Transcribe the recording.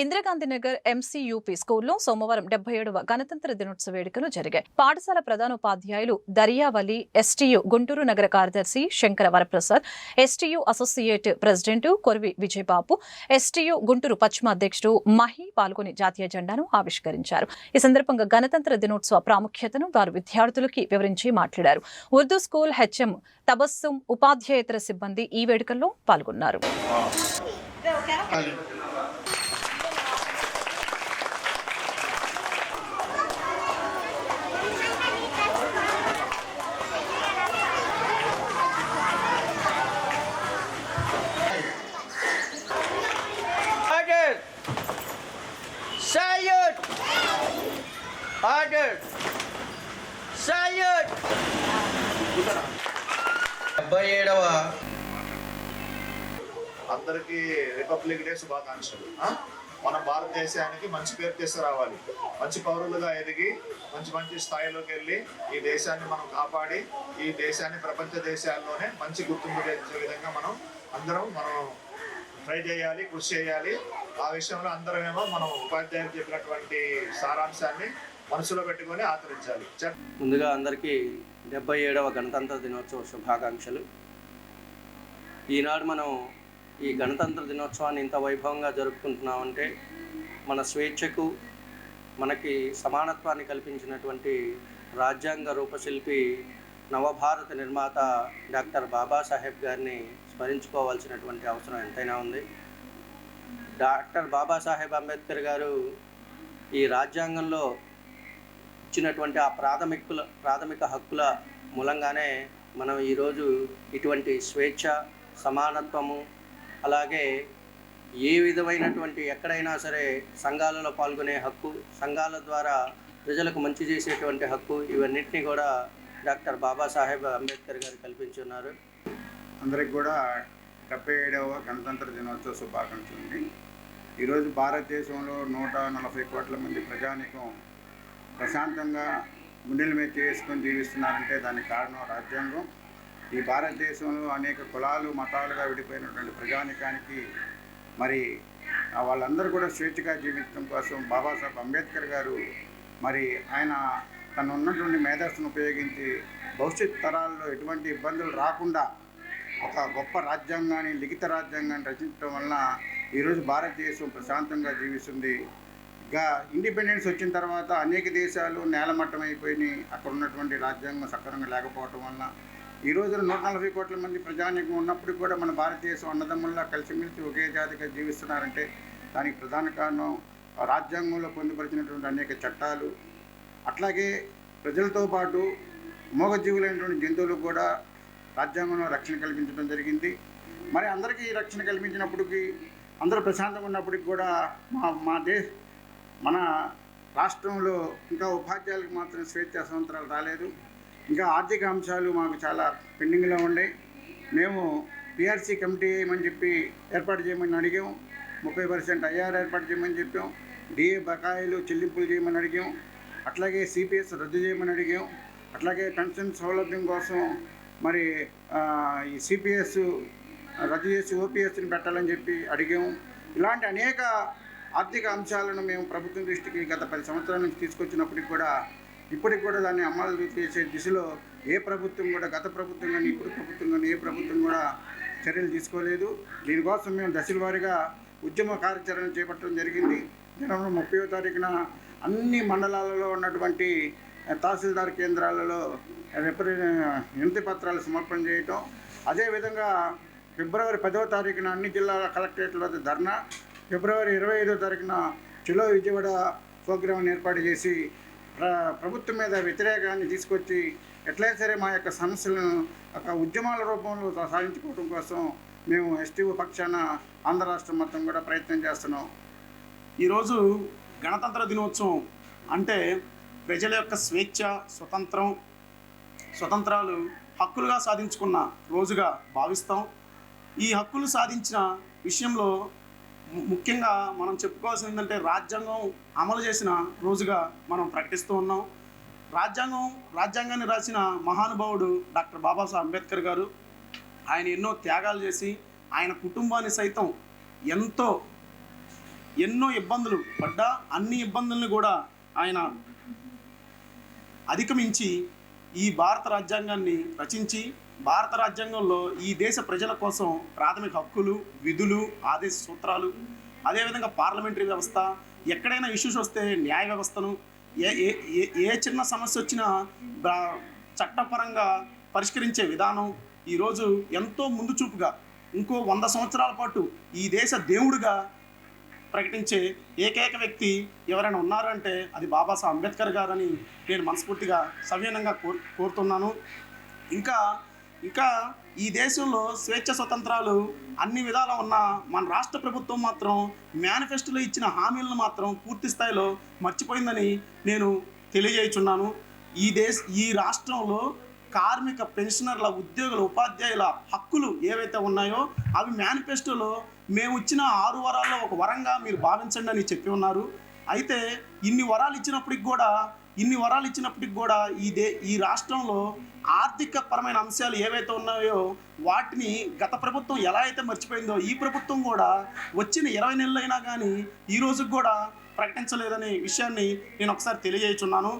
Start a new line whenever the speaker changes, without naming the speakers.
ఇందిరాగాంధీ నగర్ ఎంసీయూపీ స్కూల్లో సోమవారం డెబ్బై ఏడవ గణతంత్ర దినోత్సవ వేడుకలు జరిగాయి. పాఠశాల ప్రధానోపాధ్యాయులు దర్యావలి ఎస్టీయు గుంటూరు నగర కార్యదర్శి Shankara Varaprasad STU associate president Korivi Vijayababu STU Guntur పశ్చిమ అధ్యక్షుడు మహి పాల్గొని జాతీయ జెండాను ఆవిష్కరించారు. ఈ సందర్భంగా గణతంత్ర దినోత్సవ ప్రాముఖ్యతను వారు విద్యార్థులకి వివరించి మాట్లాడారు. ఉర్దూ స్కూల్ హెచ్ఎం తబస్సుం ఉపాధ్యాయేతర సిబ్బంది ఈ వేడుకల్లో పాల్గొన్నారు.
Order! Salute! డెబ్బై ఏడవ
అందరికీ రిపబ్లిక్ డే శుభాకాంక్షలు? మన భారతదేశానికి మంచి పేరు తీసుకురావాలి మంచి పౌరులుగా ఎదిగి మంచి మంచి స్థాయిలోకి వెళ్ళి ఈ దేశాన్ని మనం కాపాడి ఈ దేశాన్ని ప్రపంచ దేశాల్లోనే మంచి గుర్తింపు తెచ్చే విధంగా మనం అందరం మనం ట్రై చేయాలి కృషి చేయాలి ఆ విషయంలో అందరమేమో మనం ఉపాధ్యాయులు చెప్పినటువంటి సారాంశాన్ని మనసులో పెట్టుకొని ఆచరించాలి.
ముందుగా అందరికీ డెబ్బై ఏడవ గణతంత్ర దినోత్సవ శుభాకాంక్షలు. ఈనాడు మనం ఈ గణతంత్ర దినోత్సవాన్ని ఇంత వైభవంగా జరుపుకుంటున్నామంటే మన స్వేచ్ఛకు మనకి సమానత్వాన్ని కల్పించినటువంటి రాజ్యాంగ రూపశిల్పి నవభారత నిర్మాత డాక్టర్ బాబాసాహెబ్ గారిని స్మరించుకోవాల్సినటువంటి అవసరం ఎంతైనా ఉంది. డాక్టర్ బాబాసాహెబ్ అంబేద్కర్ గారు ఈ రాజ్యాంగంలో ఇచ్చినటువంటి ఆ ప్రాథమికుల ప్రాథమిక హక్కుల మూలంగానే మనం ఈరోజు ఇటువంటి స్వేచ్ఛ సమానత్వము అలాగే ఏ విధమైనటువంటి ఎక్కడైనా సరే సంఘాలలో పాల్గొనే హక్కు సంఘాల ద్వారా ప్రజలకు మంచి చేసేటువంటి హక్కు ఇవన్నింటినీ కూడా డాక్టర్ బాబాసాహెబ్ అంబేద్కర్ గారు కల్పించున్నారు
అందరికి కూడా డెబ్బై ఏడవ గణతంత్ర దినోత్సవ శుభాకాంక్షలు ఈరోజు భారతదేశంలో నూట నలభై కోట్ల మంది ప్రజానికం ప్రశాంతంగా గుండెల మీద చేసుకొని జీవిస్తున్నారంటే దానికి కారణం రాజ్యాంగం. ఈ భారతదేశంలో అనేక కులాలు మతాలుగా విడిపోయినటువంటి ప్రజానికానికి మరి వాళ్ళందరూ కూడా స్వేచ్ఛగా జీవించడం కోసం బాబాసాహెబ్ అంబేద్కర్ గారు మరి ఆయన తను ఉన్నటువంటి మేధస్సును ఉపయోగించి భవిష్యత్ తరాల్లో ఎటువంటి ఇబ్బందులు రాకుండా ఒక గొప్ప రాజ్యాంగాన్ని లిఖిత రాజ్యాంగాన్ని రచించడం వలన ఈరోజు భారతదేశం ప్రశాంతంగా జీవిస్తుంది. ఇంకా ఇండిపెండెన్స్ వచ్చిన తర్వాత అనేక దేశాలు నేలమట్టం అయిపోయినాయి. అక్కడ ఉన్నటువంటి రాజ్యాంగం సక్రమంగా లేకపోవటం వల్ల ఈ రోజున నూట నలభై కోట్ల మంది ప్రజానికం ఉన్నప్పుడు కూడా మన భారతదేశం అన్నదమ్ముల్లా కలిసిమెలిసి ఒకే జాతిగా జీవిస్తున్నారంటే దానికి ప్రధాన కారణం రాజ్యాంగంలో పొందుపరిచినటువంటి అనేక చట్టాలు. అట్లాగే ప్రజలతో పాటు మూగజీవులైనటువంటి జంతువులకు కూడా రాజ్యాంగంలో రక్షణ కల్పించడం జరిగింది. మరి అందరికీ రక్షణ కల్పించినప్పటికీ అందరూ ప్రశాంతంగా ఉన్నప్పటికి కూడా మా మా దేశ మన రాష్ట్రంలో ఇంకా ఉపాధ్యాయులకు మాత్రం స్వేచ్ఛ స్వతంత్రాలు రాలేదు. ఇంకా ఆర్థిక అంశాలు మాకు చాలా పెండింగ్లో ఉండే. మేము పిఆర్సీ కమిటీ వేయమని చెప్పి ఏర్పాటు చేయమని అడిగాం. ముప్పై పర్సెంట్ ఐఆర్ ఏర్పాటు చేయమని చెప్పాం. డిఏ బకాయిలు చెల్లింపులు చేయమని అడిగాం. అట్లాగే సిపిఎస్ రద్దు చేయమని అడిగాం. అట్లాగే పెన్షన్ సౌలభ్యం కోసం మరి ఈ సిపిఎస్ రద్దు చేసి ఓపీఎస్ని పెట్టాలని చెప్పి అడిగాం. ఇలాంటి అనేక ఆర్థిక అంశాలను మేము ప్రభుత్వం దృష్టికి గత పది సంవత్సరాల నుంచి తీసుకొచ్చినప్పటికి కూడా ఇప్పటికి కూడా దాన్ని అమలు చేసే దిశలో ఏ ప్రభుత్వం కూడా గత ప్రభుత్వం కానీ ఇప్పుడు ప్రభుత్వం కానీ ఏ ప్రభుత్వం కూడా చర్యలు తీసుకోలేదు. దీనికోసం మేము దశల వారీగా ఉద్యమ కార్యాచరణ చేపట్టడం జరిగింది. జనవరి ముప్పయో తారీఖున అన్ని మండలాలలో ఉన్నటువంటి తహసీల్దార్ కేంద్రాలలో రిప్రజ వినతి పత్రాలు సమర్పణ చేయటం. అదేవిధంగా ఫిబ్రవరి పదవ తారీఖున అన్ని జిల్లాల కలెక్టరేట్ల వద్ద ధర్నా ఫిబ్రవరి ఇరవై ఐదో తారీఖున చిలో విజయవాడ ప్రోగ్రాంను ఏర్పాటు చేసి ప్ర ప్రభుత్వం మీద వ్యతిరేకాన్ని తీసుకొచ్చి ఎట్లయినా సరే మా యొక్క సమస్యలను ఒక ఉద్యమాల రూపంలో సాధించుకోవడం కోసం మేము ఎస్టీఓ పక్షాన ఆంధ్ర రాష్ట్రం మొత్తం కూడా ప్రయత్నం చేస్తున్నాం.
ఈరోజు గణతంత్ర దినోత్సవం అంటే ప్రజల యొక్క స్వేచ్ఛ స్వతంత్రం స్వతంత్రాలు హక్కులుగా సాధించుకున్న రోజుగా భావిస్తాం. ఈ హక్కులు సాధించిన విషయంలో ముఖ్యంగా మనం చెప్పుకోవాల్సింది ఏంటంటే రాజ్యాంగం అమలు చేసిన రోజుగా మనం ప్రకటిస్తూ ఉన్నాం. రాజ్యాంగం రాజ్యాంగాన్ని రాసిన మహానుభావుడు డాక్టర్ బాబాసాహెబ్ అంబేద్కర్ గారు ఆయన ఎన్నో త్యాగాలు చేసి ఆయన కుటుంబాన్ని సైతం ఎంతో ఎన్నో ఇబ్బందులు పడ్డా అన్ని ఇబ్బందులను కూడా ఆయన అధిగమించి ఈ భారత రాజ్యాంగాన్ని రచించి భారత రాజ్యాంగంలో ఈ దేశ ప్రజల కోసం ప్రాథమిక హక్కులు విధులు ఆదేశ సూత్రాలు అదేవిధంగా పార్లమెంటరీ వ్యవస్థ ఎక్కడైనా ఇష్యూస్ వస్తే న్యాయ వ్యవస్థను ఏ ఏ ఏ- చిన్న సమస్య వచ్చినా చట్టపరంగా పరిష్కరించే విధానం ఈరోజు ఎంతో ముందు చూపుగా ఇంకో వంద సంవత్సరాల పాటు ఈ దేశ దేవుడిగా ప్రకటించే ఏకైక వ్యక్తి ఎవరైనా ఉన్నారంటే అది బాబాసాహెబ్ అంబేద్కర్ గారని నేను మనస్ఫూర్తిగా సవినయంగా కోరు కోరుతున్నాను. ఇంకా ఇంకా ఈ దేశంలో స్వేచ్ఛ స్వతంత్రాలు అన్ని విధాల ఉన్న మన రాష్ట్ర ప్రభుత్వం మాత్రం మేనిఫెస్టోలో ఇచ్చిన హామీలను మాత్రం పూర్తి స్థాయిలో మర్చిపోయిందని నేను తెలియజేయుచున్నాను. ఈ దేశ ఈ రాష్ట్రంలో కార్మిక పెన్షనర్ల ఉద్యోగుల ఉపాధ్యాయుల హక్కులు ఏవైతే ఉన్నాయో అవి మేనిఫెస్టోలో మేము ఇచ్చిన ఆరు వరాల్లో ఒక వరంగా మీరు భావించండి అని చెప్పి ఉన్నారు. అయితే ఇన్ని వరాలు ఇచ్చినప్పటికి కూడా ఇన్ని వరాలు ఇచ్చినప్పటికి కూడా ఈ దే ఈ రాష్ట్రంలో ఆర్థిక పరమైన అంశాలు ఏవైతే ఉన్నాయో వాటిని గత ప్రభుత్వం ఎలా అయితే మర్చిపోయిందో ఈ ప్రభుత్వం కూడా వచ్చిన ఇరవై నెలలైనా కానీ ఈ రోజుకి కూడా ప్రకటించలేదనే విషయాన్ని నేను ఒకసారి తెలియజేయుచున్నాను